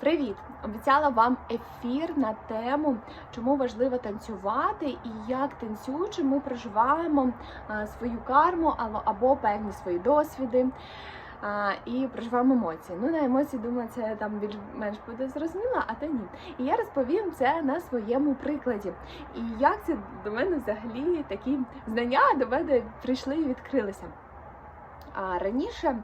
Привіт! Обіцяла вам ефір на тему, чому важливо танцювати і як танцюючи ми проживаємо свою карму або, певні свої досвіди і проживаємо емоції. Ну, на емоції, думаю, це там більш-менш буде зрозуміло, а то ні. І я розповім це на своєму прикладі. І як це до мене взагалі такі знання до мене прийшли і відкрилися. А раніше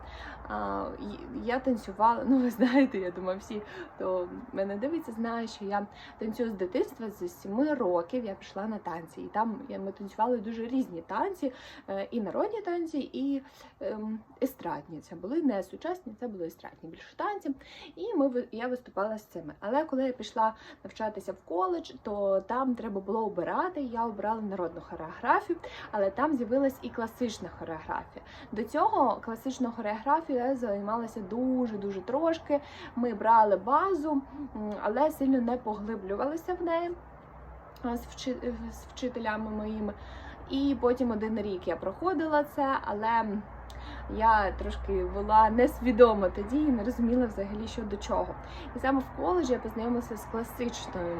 я танцювала, ну ви знаєте, я думаю, всі, хто мене дивиться, знає, що я танцюю з дитинства з 7 років. Я пішла на танці, і там ми танцювали дуже різні танці, е, і народні танці, і ем, естрадні. Це були не сучасні, це були естрадні більше танці. І ми я виступала з цими. Але коли я пішла навчатися в коледж, то там треба було обирати. Я обрала народну хореографію, але там з'явилась і класична хореографія. До цього класичну хореографію я займалася дуже-дуже трошки. Ми брали базу, але сильно не поглиблювалися в неї з, вчи- з вчителями моїми. І потім один рік я проходила це, але я трошки була несвідома тоді і не розуміла взагалі, що до чого. І саме в коледжі я познайомилася з класичною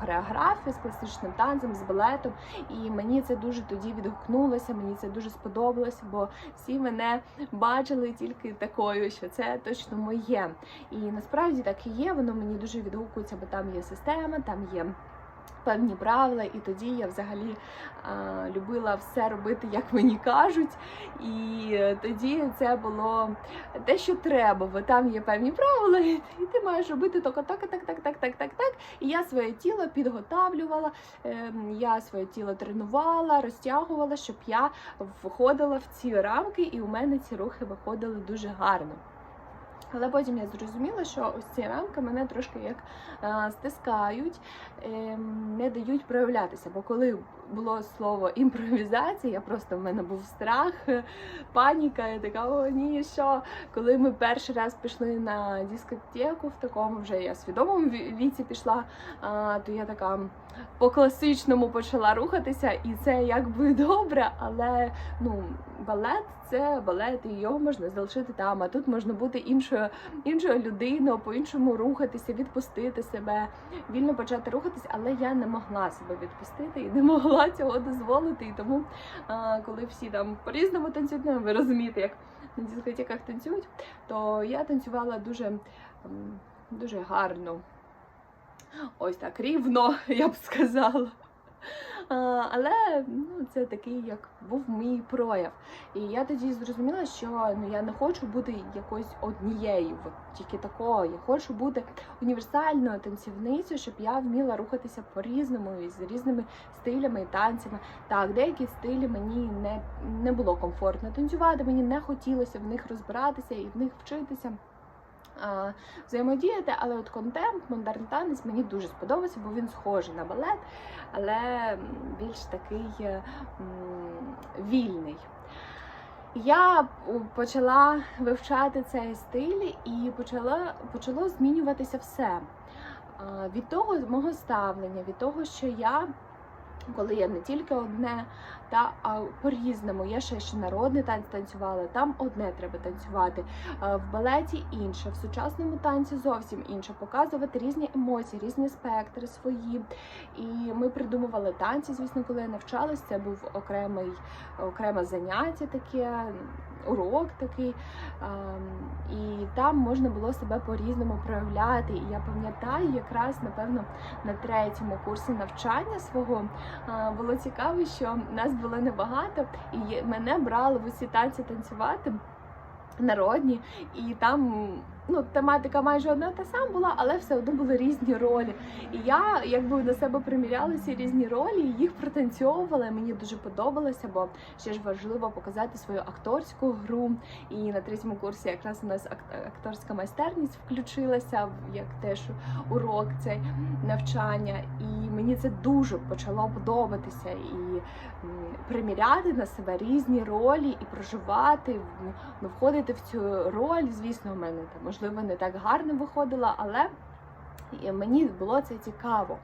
хореографією, з класичним танцем, з балетом. І мені це дуже тоді відгукнулося, мені це дуже сподобалося, бо всі мене бачили тільки такою, що це точно моє. І насправді так і є, воно мені дуже відгукується, бо там є система, там є. Певні правила, і тоді я взагалі а, любила все робити, як мені кажуть. І тоді це було те, що треба, бо там є певні правила, і і ти маєш робити тільки так, так, так, так, так, так, так. І я своє тіло підготавлювала, ем, я своє тіло тренувала, розтягувала, щоб я входила в ці рамки, і у мене ці рухи виходили дуже гарно. Але потім я зрозуміла, що ось ці рамки мене трошки як е, стискають, ем, не дають проявлятися. Бо коли було слово імпровізація, я просто в мене був страх, паніка, я така, о ні, що. Коли ми перший раз пішли на дискотеку, в такому вже я свідомому віці пішла, а, то я така по класичному почала рухатися, і це якби добре, але ну, балет це балет, і його можна залишити там. А тут можна бути іншою, іншою людиною, по-іншому рухатися, відпустити себе, вільно почати рухатися, але я не могла себе відпустити і не могла цього дозволити. І тому, коли всі там по-різному танцюють, ну, ви розумієте, як на дискотеках танцюють, то я танцювала дуже, дуже гарно. Ось так рівно, я б сказала. Але ну, це такий, як був мій прояв. І я тоді зрозуміла, що ну, я не хочу бути якоюсь однією, от, тільки такою. Я хочу бути універсальною танцівницею, щоб я вміла рухатися по-різному і з різними стилями і танцями. Так, деякі стилі мені не, не було комфортно танцювати, мені не хотілося в них розбиратися і в них вчитися взаємодіяти, але от контемп, модерн танець мені дуже сподобався, бо він схожий на балет, але більш такий е, вільний. Я почала вивчати цей стиль і почала, почало змінюватися все. Від того мого ставлення, від того, що я коли я не тільки одне, та а по-різному. Я ще ще народний танець танцювала, там одне треба танцювати, в балеті інше, в сучасному танці зовсім інше. Показувати різні емоції, різні спектри свої. І ми придумували танці. Звісно, коли я навчалась, це був окремий окреме заняття, таке урок такий. Ем, І там можна було себе по-різному проявляти. І я пам'ятаю, якраз напевно на третьому курсі навчання свого було цікаво, що нас було небагато, і мене брали в усі танці танцювати. Народні, і там ну, тематика майже одна та сама була, але все одно були різні ролі. І я якби на себе приміряла ці різні ролі, їх протанцьовувала. Мені дуже подобалося, бо ще ж важливо показати свою акторську гру. І на третьому курсі якраз у нас акторська майстерність включилася як теж урок цей навчання. І мені це дуже почало подобатися і приміряти на себе різні ролі і проживати, ну, входити в цю роль. Звісно, у мене там можливо не так гарно виходило, але мені було це цікаво.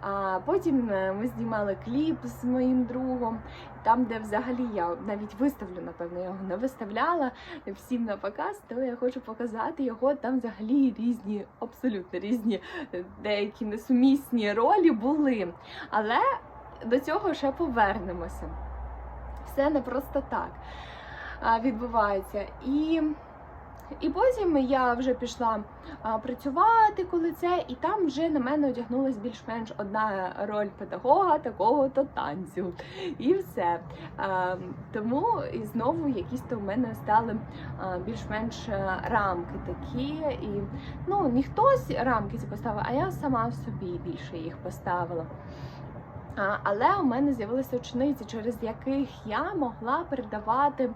А потім е, ми знімали кліп з моїм другом, там, де взагалі я навіть виставлю, напевно, його не виставляла всім на показ, то я хочу показати його. Там взагалі різні, абсолютно різні, е, деякі несумісні ролі були. Але до цього ще повернемося. Все не просто так відбувається. І, і потім я вже пішла працювати, коли це, і там вже на мене одягнулась більш-менш одна роль педагога такого-то танцю. І все. Тому і знову якісь то в мене стали більш-менш е, рамки такі. І ну, не рамки ці поставив, а я сама в собі більше їх поставила. Але у мене з'явилися учениці, через яких я могла передавати,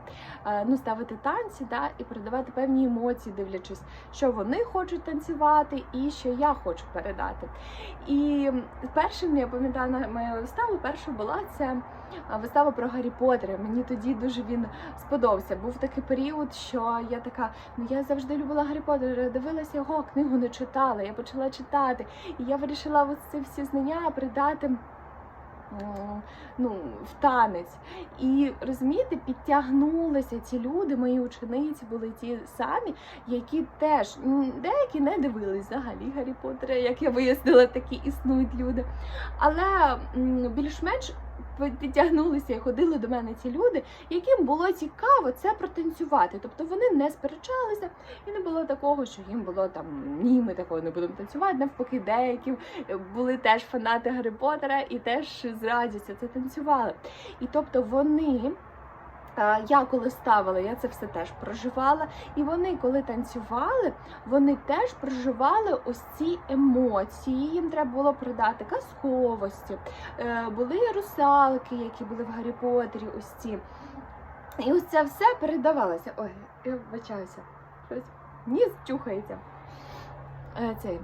е, ну ставити танці, да, і передавати певні емоції, дивлячись, що вони хочуть танцювати, і що я хочу передати. І першим я пам'ятаю мою виставу, перша була це вистава про Гаррі Поттера. Мені тоді дуже він сподобався. Був такий період, що я така, ну я завжди любила Гаррі Поттера, дивилася його, книгу не читала. Я почала читати, і я вирішила ось ці всі знання передати ну, в танець. І розумієте, підтягнулися ці люди, мої учениці були ті самі, які теж деякі не дивились взагалі Гаррі Поттера, як я вияснила, такі існують люди. Але більш-менш підтягнулися і ходили до мене ці люди, яким було цікаво це протанцювати. Тобто вони не сперечалися, і не було такого, що їм було там ні, ми такого не будемо танцювати. Навпаки, деякі були теж фанати Гаррі Поттера і теж з радістю це танцювали. І тобто вони. Я коли ставила, я це все теж проживала. І вони, коли танцювали, вони теж проживали ось ці емоції. Їм треба було придати казковості. Е, Були русалки, які були в Гаррі Поттері, ось ці. І ось це все передавалося. Ой, я вибачаюся. Щось ніс чухається. Е, Цей.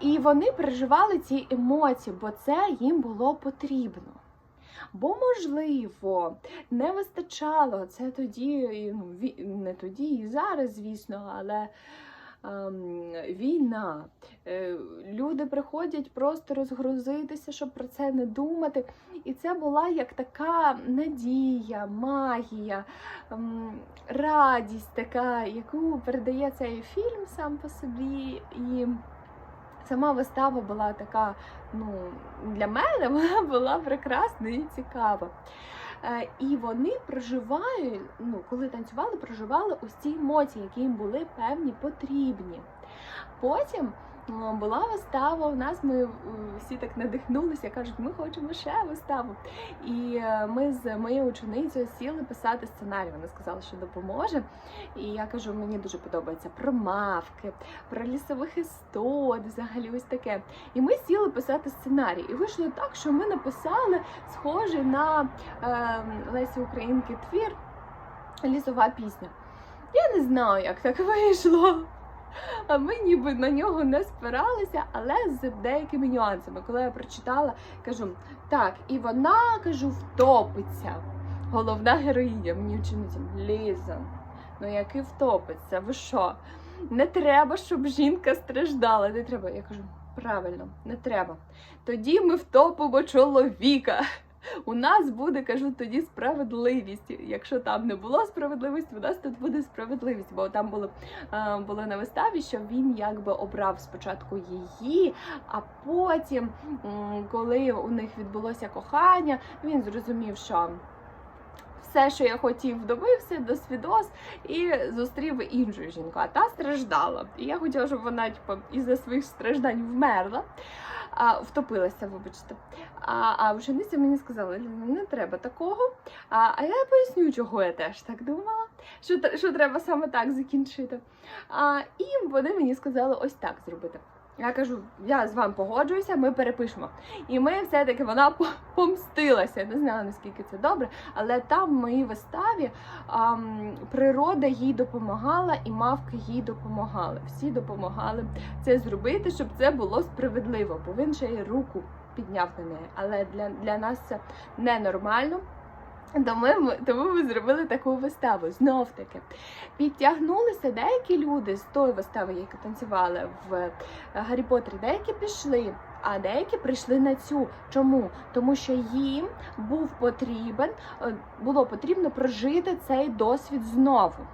І вони переживали ці емоції, бо це їм було потрібно. Бо, можливо, не вистачало це тоді, ну, не тоді, і зараз, звісно, але ем, війна. Е, люди приходять просто розгрузитися, щоб про це не думати. І це була як така надія, магія, ем, радість така, яку передає цей фільм сам по собі. І сама вистава була така, ну, для мене вона була прекрасна і цікава. Е, І вони проживають, ну, коли танцювали, проживали ось ці емоції, які їм були певні потрібні. Потім була вистава. У нас ми е, всі так надихнулися, кажуть, ми хочемо ще виставу. І е, ми з моєю ученицею сіли писати сценарій. Вона сказала, що допоможе. І я кажу, мені дуже подобається про мавки, про лісових істот, взагалі ось таке. І ми сіли писати сценарій. І вийшло так, що ми написали схожий на е, Лесі Українки твір Лісова пісня. Я не знаю, як так вийшло. А ми ніби на нього не спиралися, але з деякими нюансами. Коли я прочитала, кажу, так, і вона кажу, втопиться. Головна героїня мені учениця Ліза. Ну який втопиться? Ви що? Не треба, щоб жінка страждала. Не треба. Я кажу, правильно, не треба. Тоді ми втопимо чоловіка. У нас буде, кажу, тоді справедливість. Якщо там не було справедливості, у нас тут буде справедливість. Бо там було, е, було на виставі, що він якби обрав спочатку її, а потім, коли у них відбулося кохання, він зрозумів, що. Все, що я хотів, добився до свідос і зустрів іншу жінку, а та страждала. І я хотіла, щоб вона типу, із-за своїх страждань вмерла, а, втопилася, вибачте. А, а учениця мені сказала, не треба такого. А, а я поясню, чого я теж так думала, що, що треба саме так закінчити. А, і вони мені сказали ось так зробити. Я кажу, я з вами погоджуюся, ми перепишемо. І ми все-таки вона помстилася. Не знаю, наскільки це добре, але там в моїй виставі ам, природа їй допомагала і мавки їй допомагали. Всі допомагали це зробити, щоб це було справедливо, бо він ще й руку підняв на неї. Але для, для нас це ненормально. Тому тому ми зробили таку виставу. Знов таки підтягнулися деякі люди з тої вистави, які танцювали в е, Гаррі Поттері, деякі пішли. а деякі прийшли на цю. Чому? Тому що їм був потрібен, е, було потрібно прожити цей досвід знову.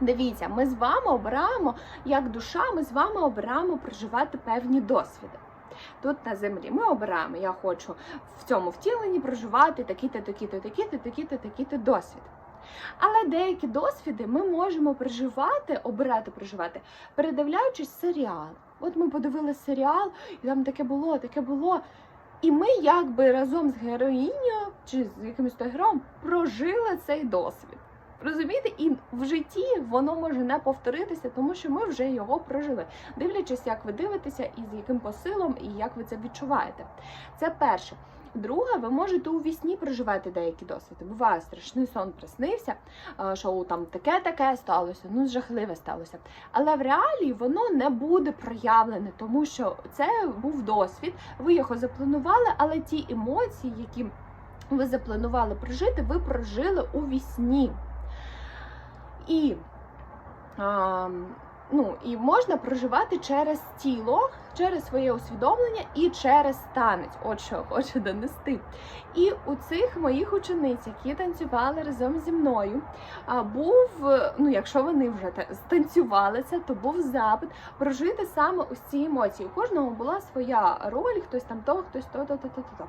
Дивіться, ми з вами обираємо, як душа, ми з вами обираємо проживати певні досвіди. Тут на землі ми обираємо, я хочу в цьому втіленні проживати такі-то, такі-то, такі-то, такі-то, такі-то досвід. Але деякі досвіди ми можемо проживати, обирати проживати, передивляючись серіал. От ми подивилися серіал, і там таке було, таке було. І ми якби разом з героїнею чи з якимось героєм прожили цей досвід. Розумієте, і в житті воно може не повторитися, тому що ми вже його прожили, дивлячись, як ви дивитеся і з яким посилом, і як ви це відчуваєте. Це перше. Друге, ви можете у вісні проживати деякі досвіди. Буває страшний сон приснився, е, що там таке-таке сталося, ну жахливе сталося. Але в реалії воно не буде проявлене, тому що це був досвід, ви його запланували, але ті емоції, які ви запланували прожити, ви прожили у вісні. І, а, ну, і можна проживати через тіло, через своє усвідомлення і через танець. От що хочу донести. І у цих моїх учениць, які танцювали разом зі мною, був, ну якщо вони вже та- станцювали то був запит прожити саме ось ці емоції. У кожного була своя роль, хтось там то, хтось то, то, то, то, то. то.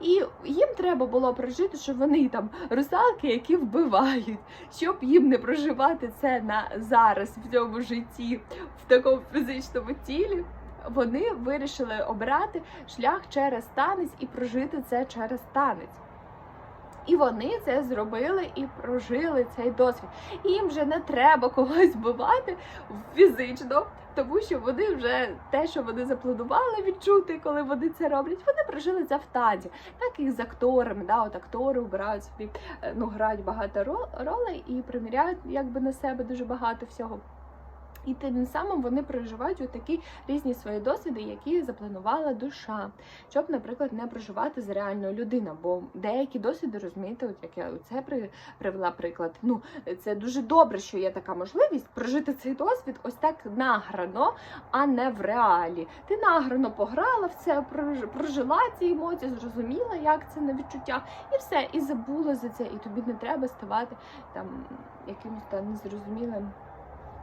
І їм треба було прожити, що вони там русалки, які вбивають, щоб їм не проживати це на зараз в цьому житті, в такому фізичному тілі. Вони вирішили обрати шлях через танець і прожити це через танець. І вони це зробили і прожили цей досвід. Їм вже не треба когось вбивати фізично, тому що вони вже те, що вони запланували відчути, коли вони це роблять, вони прожили це в танці. Так і з акторами. Да, от актори обирають собі, е, ну грають багато ролей і приміряють якби на себе дуже багато всього. І тим самим вони проживають такі різні свої досвіди, які запланувала душа, щоб, наприклад, не проживати з реальною людиною. Бо деякі досвіди, розумієте, от як я це при, привела приклад. Ну це дуже добре, що є така можливість прожити цей досвід ось так награно, а не в реалі. Ти награно пограла в це, прожила ці емоції, зрозуміла, як це на відчуттях, і все, і забула за це. І тобі не треба ставати там якимось там незрозумілим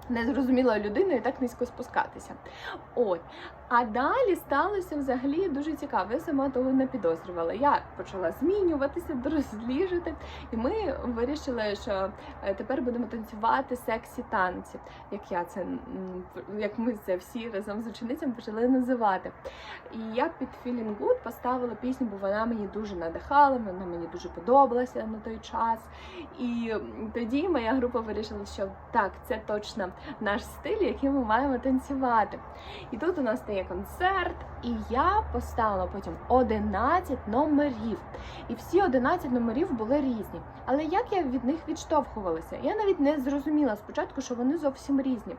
незрозумілою людиною так низько спускатися. От. А далі сталося взагалі дуже цікаво. Я сама того не підозрювала. Я почала змінюватися, доросліжити, і ми вирішили, що е, тепер будемо танцювати сексі танці, як я це як ми це всі разом з ученицями почали називати. І я під Feeling Good поставила пісню, бо вона мені дуже надихала, вона мені дуже подобалася на той час. І тоді моя група вирішила, що так, це точно наш стиль, який ми маємо танцювати. І тут у нас стає концерт, і я поставила потім 11 номерів. І всі 11 номерів були різні. Але як я від них відштовхувалася? Я навіть не зрозуміла спочатку, що вони зовсім різні.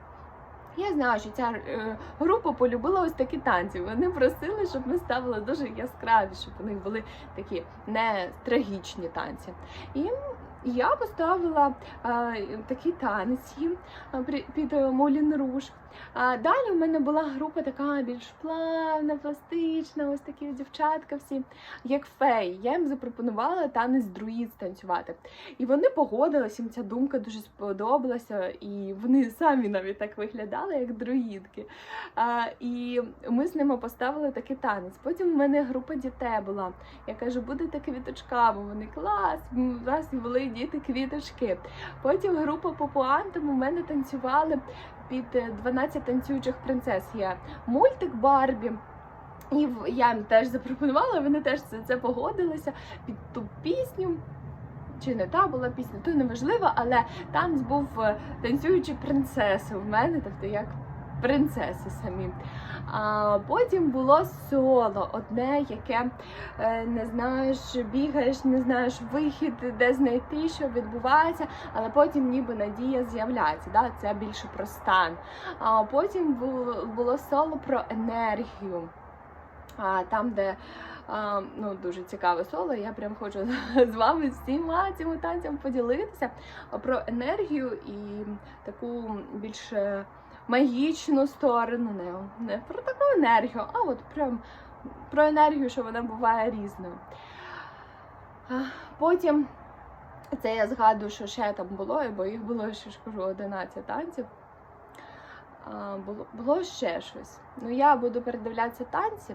Я знаю, що ця е, група полюбила ось такі танці. Вони просили, щоб ми ставили дуже яскраві, щоб у них були такі не трагічні танці. І я поставила а, такий танець е, під е, Молін Руж. А далі у мене була група така більш плавна, пластична, ось такі дівчатка всі, як феї. Я їм запропонувала танець друїд станцювати. І вони погодились, їм ця думка дуже сподобалася, і вони самі навіть так виглядали, як друїдки. А, і ми з ними поставили такий танець. Потім в мене група дітей була. Я кажу, будете квіточками. Вони клас, у нас були діти квіточки. Потім група по пуантам у мене танцювали під е, 12 танцюючих принцес. Є мультик Барбі. І я їм теж запропонувала, вони теж це, це погодилися під ту пісню. Чи не та була пісня, то неважливо, але танц був е, танцюючі принцеси в мене, тобто як принцеси самі. А потім було соло, одне, яке е, не знаєш, бігаєш, не знаєш вихід, де знайти, що відбувається, але потім ніби надія з'являється. Да? Це більше про стан. А потім було, соло про енергію. Там, де ну, дуже цікаве соло, я прям хочу з вами всіма цими танцями поділитися про енергію і таку більш е, магічну сторону, не, не про таку енергію, а от прям про енергію, що вона буває різною. Потім це я згадую, що ще там було, бо їх було ще ж кажу 11 танців. Було, було ще щось. Ну, я буду передивлятися танці.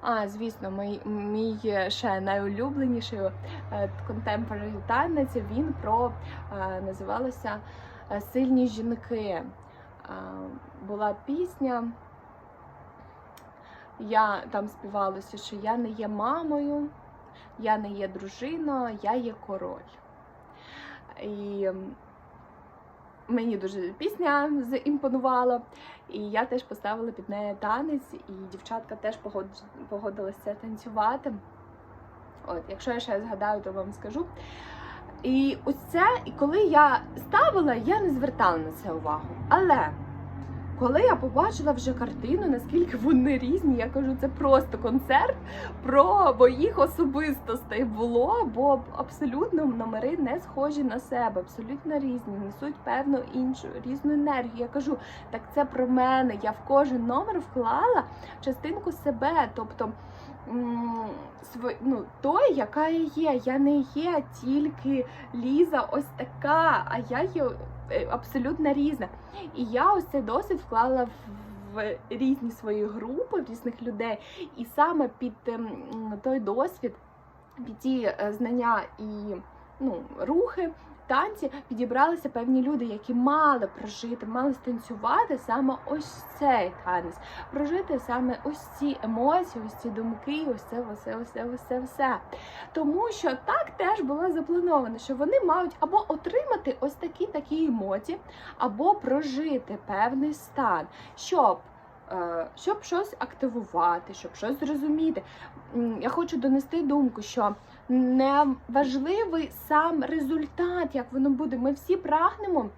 А, звісно, мій, мій ще найулюбленіший контемпорарі танець, він про е, називалося е, Сильні жінки. Була пісня. Я там співалася, що я не є мамою, я не є дружиною, я є король. І мені дуже пісня зімпонувала, і я теж поставила під неї танець, і дівчатка теж погод- погодилися танцювати. От, якщо я ще згадаю, то вам скажу. І ось це, і коли я ставила, я не звертала на це увагу. Але коли я побачила вже картину, наскільки вони різні, я кажу, це просто концерт про моїх особистостей було, бо абсолютно номери не схожі на себе, абсолютно різні, несуть певну іншу різну енергію. Я кажу, так це про мене. Я в кожен номер вклала частинку себе, тобто. Ну, той, яка я є. Я не є тільки Ліза, ось така, а я є е, абсолютно різна. І я ось цей досвід вклала в, в різні свої групи, в різних людей. І саме під ем, той досвід, під ті е, знання і ну, рухи. Танці підібралися певні люди, які мали прожити, мали станцювати саме ось цей танець, прожити саме ось ці емоції, ось ці думки, ось це, ось це, ось все. Тому що так теж було заплановано, що вони мають або отримати ось такі такі емоції, або прожити певний стан, щоб. Е, Щоб щось активувати, щоб щось зрозуміти. Я хочу донести думку, що не важливий сам результат, як воно буде. Ми всі прагнемо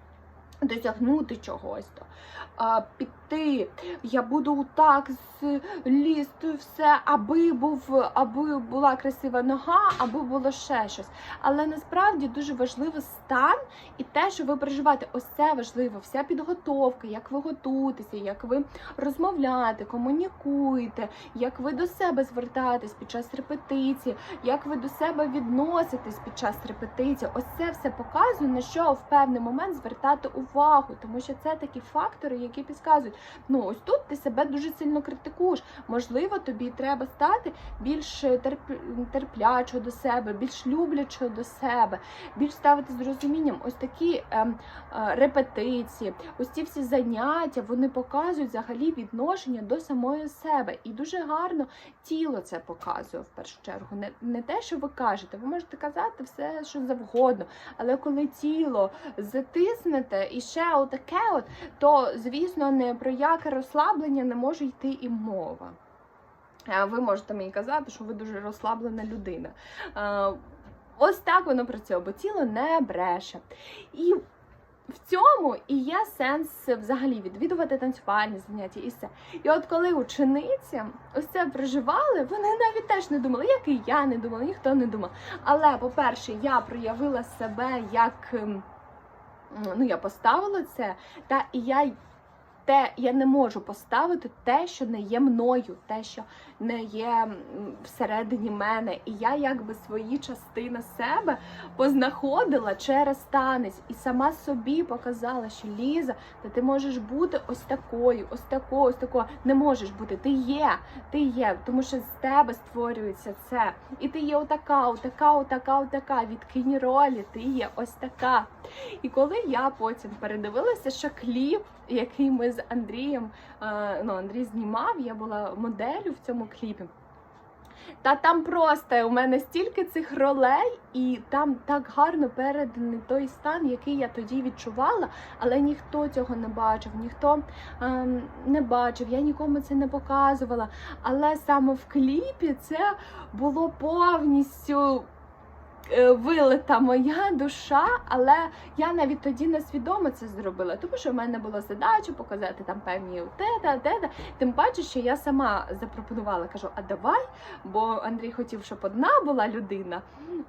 досягнути чогось. Піти, я буду так злізти все, аби був, аби була красива нога, аби було ще щось. Але насправді дуже важливий стан і те, що ви переживаєте. Ось це важливо. Вся підготовка, як ви готуєтеся, як ви розмовляєте, комунікуєте, як ви до себе звертаєтесь під час репетиції, як ви до себе відноситесь під час репетиції. Ось це все показує, на що в певний момент звертати увагу, тому що це такі фактори, які підказують. Ну ось тут ти себе дуже сильно критикуєш. Можливо, тобі треба стати більш терп... терплячо до себе, більш люблячо до себе, більш ставити з розумінням. Ось такі ем, е, репетиції, ось ці всі заняття, вони показують взагалі відношення до самої себе. І дуже гарно тіло це показує в першу чергу. Не, не те, що ви кажете, ви можете казати все, що завгодно, але коли тіло затиснете і ще отаке, от, то звісно не про яке розслаблення не може йти і мова. Ви можете мені казати, що ви дуже розслаблена людина. Ось так воно працює, бо тіло не бреше. І в цьому і є сенс взагалі відвідувати танцювальні заняття і все. І от коли учениці ось це проживали, вони навіть теж не думали, як і я не думала, ніхто не думав. Але, по-перше, я проявила себе як ну, я поставила це, та і я. Те, я не можу поставити те, що не є мною, те, що не є всередині мене. І я якби свої частини себе познаходила через танець і сама собі показала, що Ліза, та ти можеш бути ось такою, ось такою, ось такою. Не можеш бути. Ти є, ти є, тому що з тебе створюється це. І ти є отака, отака, отака, отака. Відкинь ролі, ти є ось така. І коли я потім передивилася, що кліп, який ми з Андрієм, е, ну Андрій знімав, я була моделлю в цьому кліпі. Та там просто у мене стільки цих ролей, і там так гарно переданий той стан, який я тоді відчувала, але ніхто цього не бачив, ніхто ем, не бачив, я нікому це не показувала. Але саме в кліпі це було повністю вилита моя душа, але я навіть тоді несвідомо це зробила, тому що в мене була задача показати там певні те-та, те-та. Тим паче, що я сама запропонувала, кажу, а давай, бо Андрій хотів, щоб одна була людина.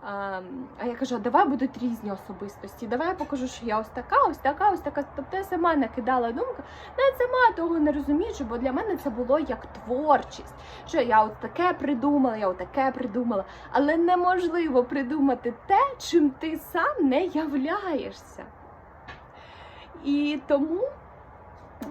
А, а я кажу, а давай будуть різні особистості. Давай я покажу, що я ось така, ось така, ось така. Тобто я сама накидала думку, навіть сама того не розуміючи, бо для мене це було як творчість. Що я от таке придумала, я от таке придумала. Але неможливо придумати те, чим ти сам не являєшся. І тому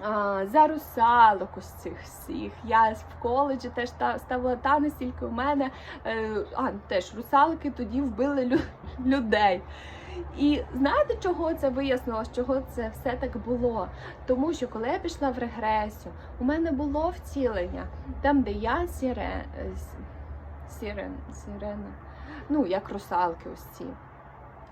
а, за русалок ось цих всіх. Я в коледжі теж та, ставила танець, тільки у мене е, а, теж русалки тоді вбили людей. І знаєте, чого це вияснилось, чого це все так було? Тому що коли я пішла в регресію, у мене було втілення, там, де я сіре, е, сірен, сірена, ну як русалки ось ці.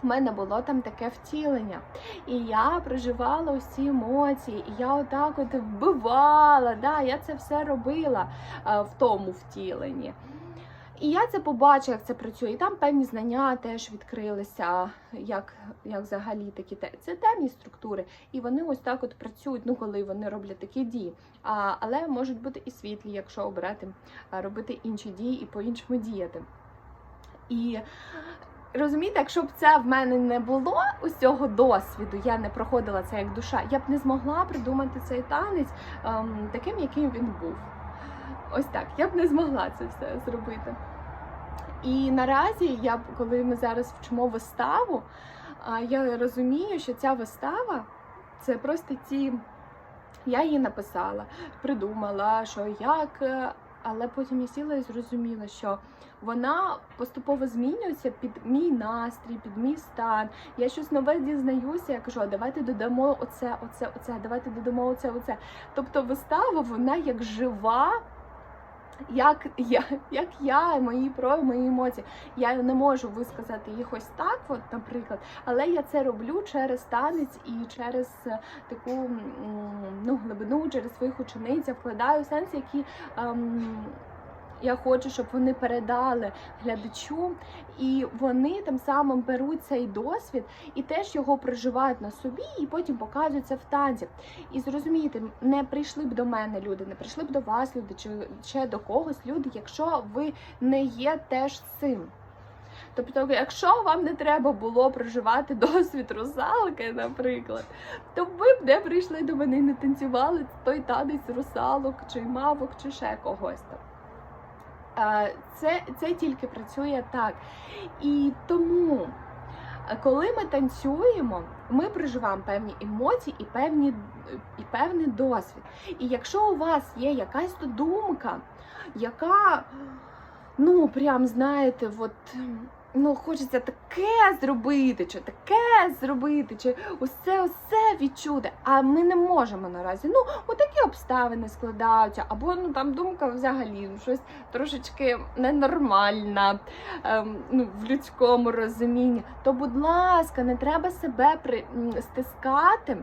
У мене було там таке втілення. І я проживала усі емоції, і я отак от вбивала. Да, я це все робила е, в тому втіленні. І я це побачила, як це працює. І там певні знання теж відкрилися, як, як взагалі такі. Це темні структури, і вони ось так от працюють, ну коли вони роблять такі дії. А, але можуть бути і світлі, якщо обрати робити інші дії і по-іншому діяти. І розумієте, якщо б це в мене не було усього досвіду, я не проходила це як душа, я б не змогла придумати цей танець ем, таким, яким він був. Ось так, я б не змогла це все зробити. І наразі, я, коли ми зараз вчимо виставу, я розумію, що ця вистава це просто ті. Я її написала, придумала, що як, е, але потім я сіла і зрозуміла, що вона поступово змінюється під мій настрій, під мій стан. Я щось нове дізнаюся, я кажу, а давайте додамо оце, оце, оце, давайте додамо оце, оце. Тобто вистава, вона як жива. Як я, як я, мої прояви, мої емоції. Я не можу висказати їх ось так, от, наприклад, але я це роблю через танець і через е, таку ну, глибину, через своїх учениць. Я вкладаю сенс, які ем, я хочу, щоб вони передали глядачу, і вони тим самим беруть цей досвід і теж його проживають на собі, і потім показують в танці. І зрозумійте, не прийшли б до мене люди, не прийшли б до вас люди, чи ще до когось люди, якщо ви не є теж цим. Тобто, якщо вам не треба було проживати досвід русалки, наприклад, то ви б не прийшли до мене і не танцювали той танець русалок, чи мавок, чи ще когось там. Це, це тільки працює так. І тому, е, коли ми танцюємо, ми проживаємо певні емоції і певні, і певний досвід. І якщо у вас є якась думка, яка, ну, прям знаєте, от. Ну, хочеться таке зробити, чи таке зробити, чи усе усе відчути. А ми не можемо наразі. Ну, отакі обставини складаються, або ну там думка взагалі ну, щось трошечки ненормальна ем, ну, в людському розумінні. То, будь ласка, не треба себе при, стискати,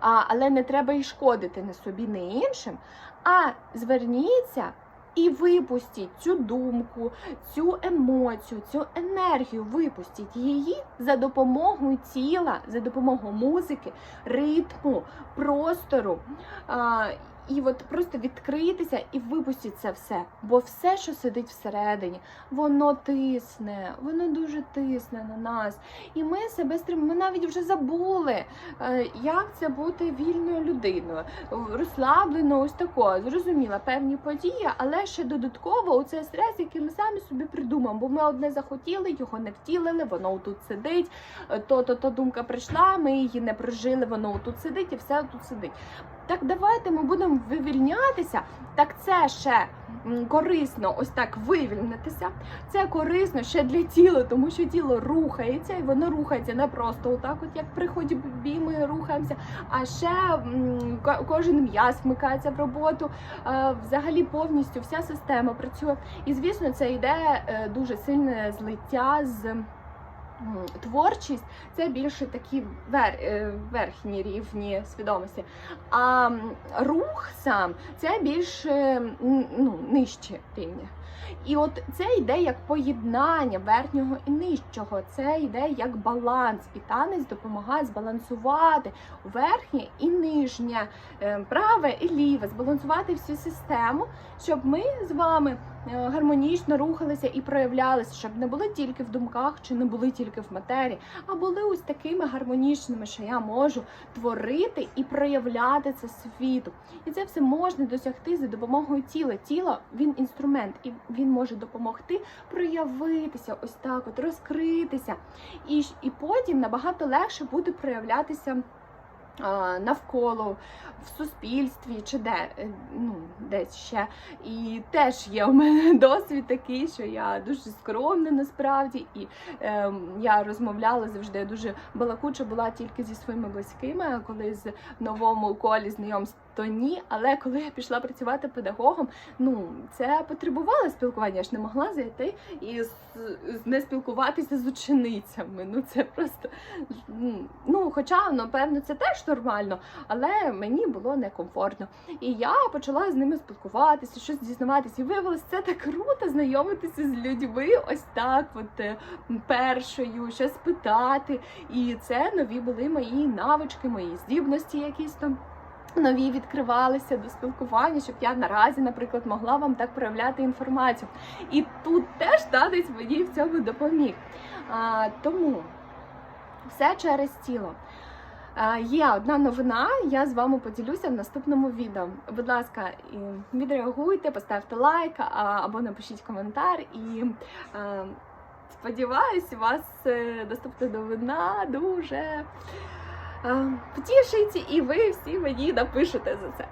а, але не треба і шкодити не собі, не іншим. А зверніться. І випустіть цю думку, цю емоцію, цю енергію, випустіть її за допомогою тіла, за допомогою музики, ритму, простору. І от просто відкритися і випустіть це все. Бо все, що сидить всередині, воно тисне, воно дуже тисне на нас. І ми себе стримуємо. Ми навіть вже забули, е, як це бути вільною людиною, розслаблено, ось такою. Зрозуміла певні події, але ще додатково у цей стрес, який ми самі собі придумаємо. Бо ми одне захотіли, його не втілили, воно тут сидить. е, То-то то думка прийшла, ми її не прожили, воно тут сидить і все тут сидить. Так давайте ми будемо вивільнятися. Так це ще корисно, ось так вивільнитися. Це корисно ще для тіла, тому що тіло рухається, і воно рухається не просто отак, от як при ході бій ми рухаємося, а ще кожен м'яз вмикається в роботу. Е, Взагалі повністю вся система працює. І звісно, це йде е, дуже сильне злиття з творчість це більше такі вер, е, верхні рівні свідомості. А рух сам це більше ну, нижче рівня. І от це йде як поєднання верхнього і нижчого. Це йде як баланс. І танець допомагає збалансувати верхнє і нижнє, е, праве і ліве, збалансувати всю систему, щоб ми з вами гармонічно рухалися і проявлялися, щоб не були тільки в думках чи не були тільки в матерії, а були ось такими гармонічними, що я можу творити і проявляти це світу. І це все можна досягти за допомогою тіла. Тіло він інструмент, і він може допомогти проявитися, ось так, от розкритися. І, і потім набагато легше буде проявлятися. Навколо в суспільстві чи де е, ну десь ще. І теж є у мене досвід такий, що я дуже скромна насправді, і е, я розмовляла завжди дуже балакуча була тільки зі своїми близькими, коли з новому колі знайомств, то ні. Але коли я пішла працювати педагогом, ну це потребувало спілкування. Я ж не могла зайти і не спілкуватися з ученицями. Ну це просто ну, хоча напевно це теж нормально, але мені було некомфортно. І я почала з ними спілкуватися, щось дізнаватися. І виявилось, це так круто знайомитися з людьми, ось так, от е, першою, щось питати. І це нові були мої навички, мої здібності, якісь там. Нові відкривалися до спілкування, щоб я наразі, наприклад, могла вам так проявляти інформацію. І тут теж танець мені в цьому допоміг. А, тому все через тіло. Є одна новина, я з вами поділюся в наступному відео. Будь ласка, відреагуйте, поставте лайк або напишіть коментар. І а, сподіваюсь, у вас е, наступна новина дуже потішить, і ви всі мені напишете за це.